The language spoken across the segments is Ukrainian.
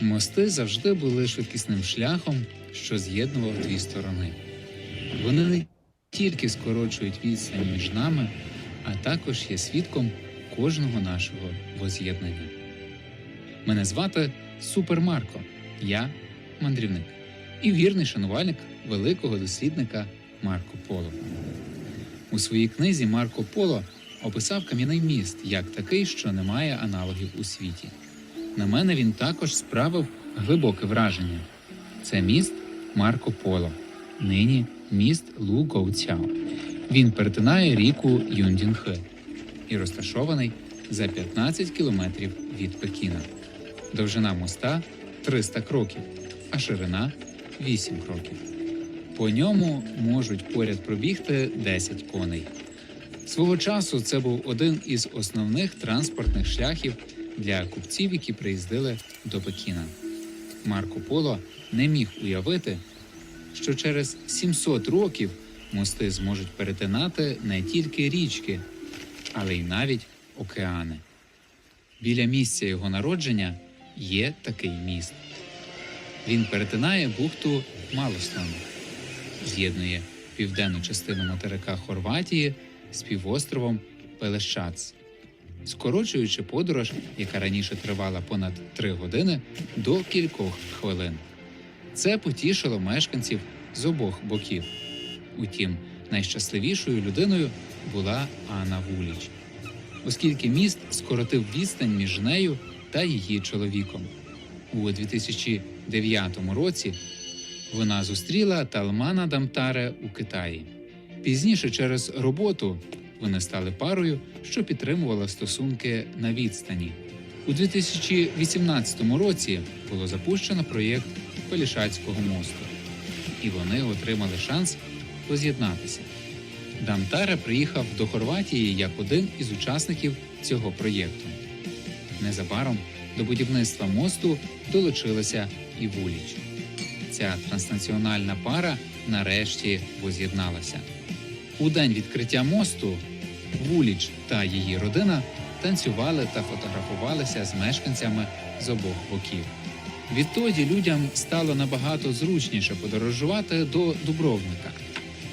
Мости завжди були швидкісним шляхом, що з'єднував дві сторони. Вони не тільки скорочують відстань між нами, а також є свідком кожного нашого воз'єднання. Мене звати Супер Марко, я мандрівник і вірний шанувальник великого дослідника Марко Поло. У своїй книзі Марко Поло описав кам'яний міст як такий, що не має аналогів у світі. На мене він також справив глибоке враження. Це міст Марко Поло, нині міст Лу Гоуцяо. Він перетинає ріку Юндінхе і розташований за 15 кілометрів від Пекіна. Довжина моста 300 кроків, а ширина 8 кроків. По ньому можуть поряд пробігти 10 коней. Свого часу це був один із основних транспортних шляхів для купців, які приїздили до Пекіна. Марко Поло не міг уявити, що через 700 років мости зможуть перетинати не тільки річки, але й навіть океани. Біля місця його народження є такий міст. Він перетинає бухту Малослану, з'єднує південну частину материка Хорватії з півостровом Пелещац, скорочуючи подорож, яка раніше тривала понад три години, до кількох хвилин. Це потішило мешканців з обох боків. Утім, найщасливішою людиною була Анна Вуліч, оскільки міст скоротив відстань між нею та її чоловіком. У 2009 році вона зустріла Талмана Дамтаре у Китаї. Пізніше через роботу вони стали парою, що підтримувала стосунки на відстані. У 2018 році було запущено проєкт Пелішацького мосту, і вони отримали шанс воз'єднатися. Дамтаре приїхав до Хорватії як один із учасників цього проєкту. Незабаром до будівництва мосту долучилася і Вуліч. Ця транснаціональна пара нарешті воз'єдналася. У день відкриття мосту Вуліч та її родина танцювали та фотографувалися з мешканцями з обох боків. Відтоді людям стало набагато зручніше подорожувати до Дубровника.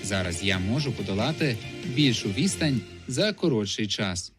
Зараз я можу подолати більшу відстань за коротший час.